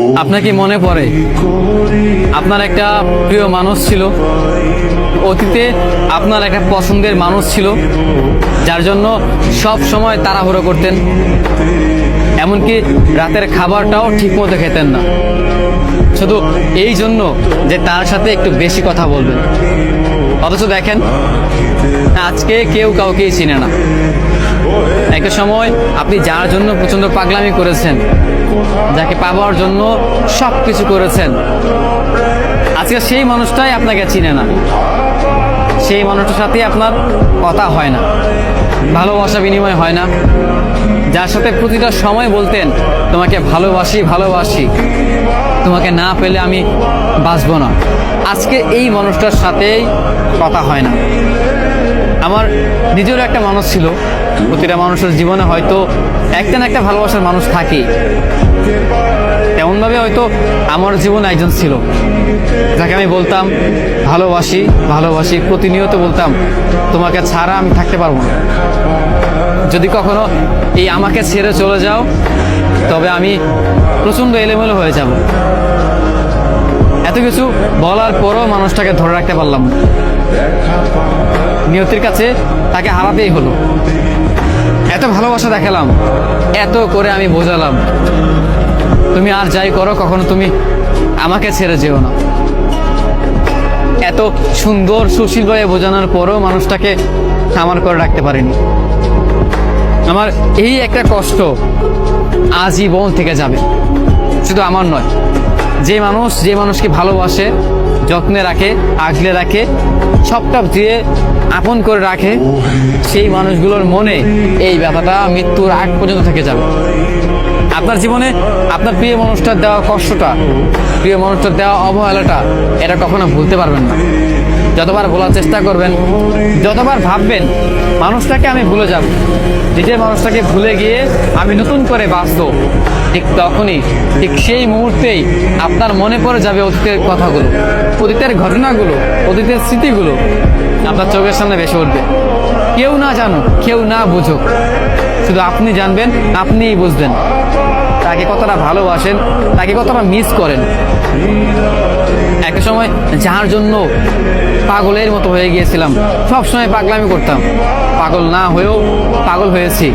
আপনার কি মনে পড়ে? আপনার একটা প্রিয় মানুষ ছিল। অতীতে আপনার একটা পছন্দের মানুষ ছিল, যার জন্য সব সময় তাড়াহুড়ো করতেন। এমনকি রাতের খাবারটাও ঠিকমতো খেতেন না। শুধু এই জন্য যে তার সাথে একটু বেশি কথা বলবেন। অথচ দেখেন, আজকে কেউ কাউকেই চিনে না। একটা সময় আপনি যার জন্য প্রচণ্ড পাগলামি করেছেন, যাকে পাওয়ার জন্য সব কিছু করেছেন, আজকে সেই মানুষটাই আপনাকে চিনে না। সেই মানুষটার সাথে আপনার কথা হয় না, ভালোবাসা বিনিময় হয় না। যার সাথে প্রতিটা সময় বলতেন, তোমাকে ভালোবাসি ভালোবাসি, তোমাকে না পেলে আমি বাঁচবো না। আজকে এই মানুষটার সাথেই কথা হয় না। আমার নিজেরও একটা মানুষ ছিল প্রতিটা মানুষের জীবনে হয়তো একটা না একটা ভালোবাসার মানুষ থাকে তেমনভাবে হয়তো আমার জীবনে একজন ছিল। যাকে আমি বলতাম, ভালোবাসি ভালোবাসি। প্রতিনিয়ত বলতাম, তোমাকে ছাড়া আমি থাকতে পারব না। যদি কখনো এই আমাকে ছেড়ে চলে যাও, তবে আমি প্রচণ্ড এলোমেলো হয়ে যাব। এত কিছু বলার পরও মানুষটাকে ধরে রাখতে পারলাম নিয়তির কাছে তাকে হারাতেই হলো। এত ভালোবাসা দেখালাম, এত করে আমি বোঝালাম। তুমি আর যাই করো, কখনো তুমি আমাকে ছেড়ে যেও না। এত সুন্দর, সুশীল সুশীলভাবে বোঝানোর পরেও মানুষটাকে সামার করে রাখতে পারিনি। আমার এই একটা কষ্ট আজীবন থেকে যাবে। শুধু আমার নয়, যে মানুষ, যে মানুষকে ভালোবাসে যত্নে রাখে, আগলে রাখে, সবটা দিয়ে আপন করে রাখে, সেই মানুষগুলোর মনে এই ব্যথাটা মৃত্যুর আগ পর্যন্ত থেকে যাবে। আপনার জীবনে আপনার প্রিয় মানুষটার দেওয়া কষ্টটা, প্রিয় মানুষটার দেওয়া অবহেলাটা, এটা কখনো ভুলতে পারবেন না। যতবার ভোলার চেষ্টা করবেন, যতবার ভাববেন, মানুষটাকে আমি ভুলে যাব। নিজের মানুষটাকে ভুলে গিয়ে আমি নতুন করে বাঁচবো। ঠিক তখনই, ঠিক সেই মুহূর্তেই আপনার মনে পড়ে যাবে অতীতের কথাগুলো, অতীতের ঘটনাগুলো, অতীতের স্মৃতিগুলো আপনার চোখের সামনে ভেসে উঠবে। কেউ না জানুক, কেউ না বুঝুক। শুধু আপনি জানবেন, আপনিই বুঝবেন। তাকে কতটা ভালোবাসেন, তাকে কতটা মিস করেন। একটা সময় যার জন্য পাগলের মতো হয়ে গিয়েছিলাম সব সময় পাগলামি করতাম। পাগল না হয়েও পাগল হয়েছি।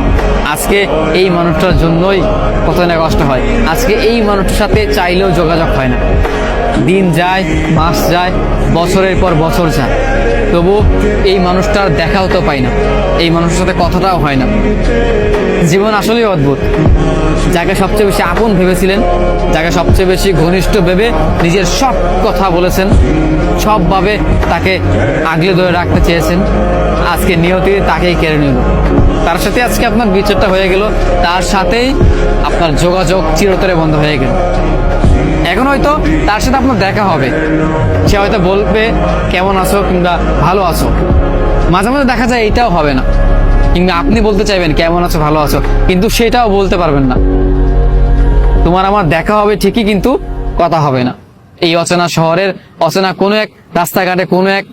আজকে এই মানুষটার জন্যই কত না কষ্ট হয়। আজকে এই মানুষটার সাথে চাইলেও যোগাযোগ হয় না। দিন যায়, মাস যায়, বছরের পর বছর যায়। তবু এই মানুষটার দেখাও তো পাই না। এই মানুষের সাথে কথাটাও হয় না। জীবন আসলেই অদ্ভুত। যাকে সবচেয়ে বেশি আপন ভেবেছিলেন, যাকে সবচেয়ে বেশি ঘনিষ্ঠ ভেবে নিজের সব কথা বলেছেন সবভাবে তাকে আগলে ধরে রাখতে চেয়েছেন। আজকে নিয়তি তাকেই কেড়ে নিল। তার সাথে আজকে আপনার বিচারটা হয়ে গেল। তার সাথেই আপনার যোগাযোগ চিরতরে বন্ধ হয়ে গেল। এখন হয়তো তার সাথে আপনার দেখা হবে। সে হয়তো বলবে, কেমন আছো? কিংবা ভালো আছো? মাঝে মাঝে দেখা যায় এইটাও হবে না। কিংবা আপনি বলতে চাইবেন, কেমন আছো? ভালো আছো? কিন্তু সেটাও বলতে পারবেন না। তোমার আমার দেখা হবে ঠিকই, কিন্তু কথা হবে না। এই অচেনা শহরের অচেনা কোনো এক রাস্তাঘাটে, কোনো এক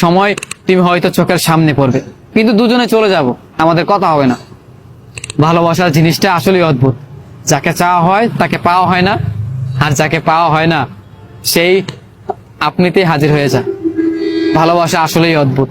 সময় তুমি হয়তো চোখের সামনে পড়বে। কিন্তু দুজনে চলে যাব, আমাদের কথা হবে না। ভালোবাসার জিনিসটা আসলেই অদ্ভুত। যাকে চাওয়া হয়, তাকে পাওয়া হয় না, আর যাকে পাওয়া হয় না, সেই আপনিতেই হাজির হয়ে যায় ভালোবাসা আসলেই অদ্ভুত।